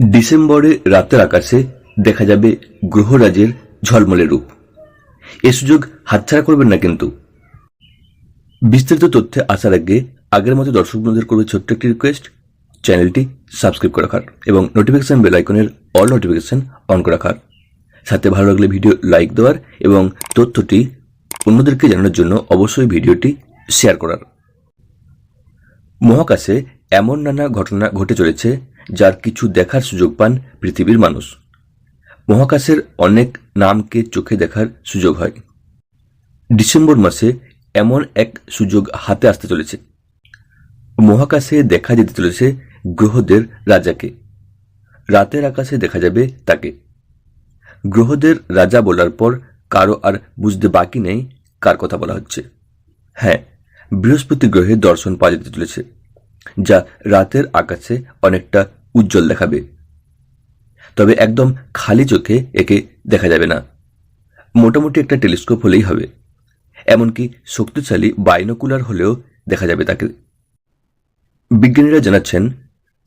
ডিসেম্বরে রাতের আকাশে দেখা যাবে গ্রহরাজের ঝলমলে রূপ। এ সুযোগ হাতছাড়া করবেন না কিন্তু। বিস্তারিত তথ্যে আসার আগে আগের মতো দর্শক বন্ধুদের করবে ছোট্ট একটি রিকোয়েস্ট চ্যানেলটি সাবস্ক্রাইব করে রাখার এবং নোটিফিকেশান বেল আইকনের অল নোটিফিকেশন অন করে রাখার। সাথে ভালো লাগলে ভিডিও লাইক দেওয়ার এবং তথ্যটি অন্যদেরকে জানানোর জন্য অবশ্যই ভিডিওটি শেয়ার করার। মহাকাশে এমন নানা ঘটনা ঘটে চলেছে যার কিছু দেখার সুযোগ পান পৃথিবীর মানুষ। মহাকাশের অনেক নামকে চোখে দেখার সুযোগ হয়। ডিসেম্বর মাসে এমন এক সুযোগ হাতে আসতে চলেছে। মহাকাশে দেখা যেতে চলেছে গ্রহদের রাজাকে। রাতের আকাশে দেখা যাবে তাকে। গ্রহদের রাজা বলার পর কারও আর বুঝতে বাকি নেই কার কথা বলা হচ্ছে। হ্যাঁ বৃহস্পতি গ্রহে দর্শন পাওয়া যেতে চলেছে, যা রাতের আকাশে অনেকটা উজ্জ্বল দেখাবে। তবে একদম খালি চোখে একে দেখা যাবে না। মোটামুটি একটা টেলিস্কোপ হলেই হবে। এমনকি শক্তিশালী বাইনোকুলার হলেও দেখা যাবে তাকে। বিজ্ঞানীরা জানাচ্ছেন,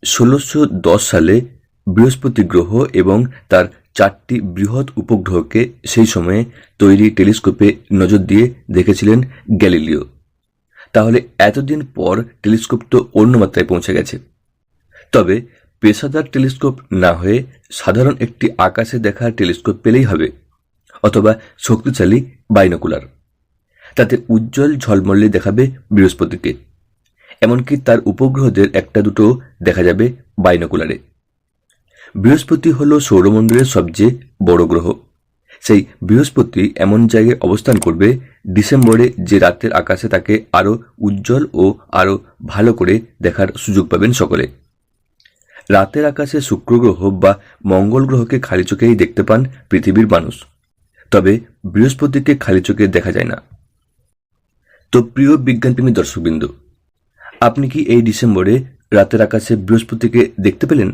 ষোলোশো সালে বৃহস্পতি গ্রহ এবং তার চারটি বৃহৎ উপগ্রহকে সেই সময়ে তৈরি টেলিস্কোপে নজর দিয়ে দেখেছিলেন গ্যালিলিও। তাহলে এতদিন পর টেলিস্কোপ তো অন্য মাত্রায় পৌঁছে গেছে। তবে পেশাদার টেলিস্কোপ না হয়ে সাধারণ একটি আকাশে দেখা টেলিস্কোপ পেলেই হবে, অথবা শক্তিশালী বাইনোকুলার। তাতে উজ্জ্বল ঝলমলে দেখাবে বৃহস্পতিকে, এমনকি তার উপগ্রহদের একটা দুটো দেখা যাবে বাইনোকুলারে। বৃহস্পতি হল সৌরমণ্ডলের সবচেয়ে বড় গ্রহ। সেই বৃহস্পতি এমন জায়গায় অবস্থান করবে ডিসেম্বরে যে রাতের আকাশে তাকে আরও উজ্জ্বল ও আরও ভালো করে দেখার সুযোগ পাবেন সকলে। রাতের আকাশে শুক্র গ্রহ বা মঙ্গল গ্রহকে খালি চোখেই দেখতে পান পৃথিবীর মানুষ। তবে বৃহস্পতিকে খালি চোখে দেখা যায় না। তো প্রিয় বিজ্ঞানপ্রেমী দর্শকবৃন্দ, আপনি কি এই ডিসেম্বরে রাতের আকাশে বৃহস্পতিকে দেখতে পেলেন?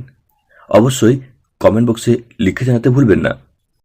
অবশ্যই কমেন্ট বক্সে লিখে জানাতে ভুলবেন না।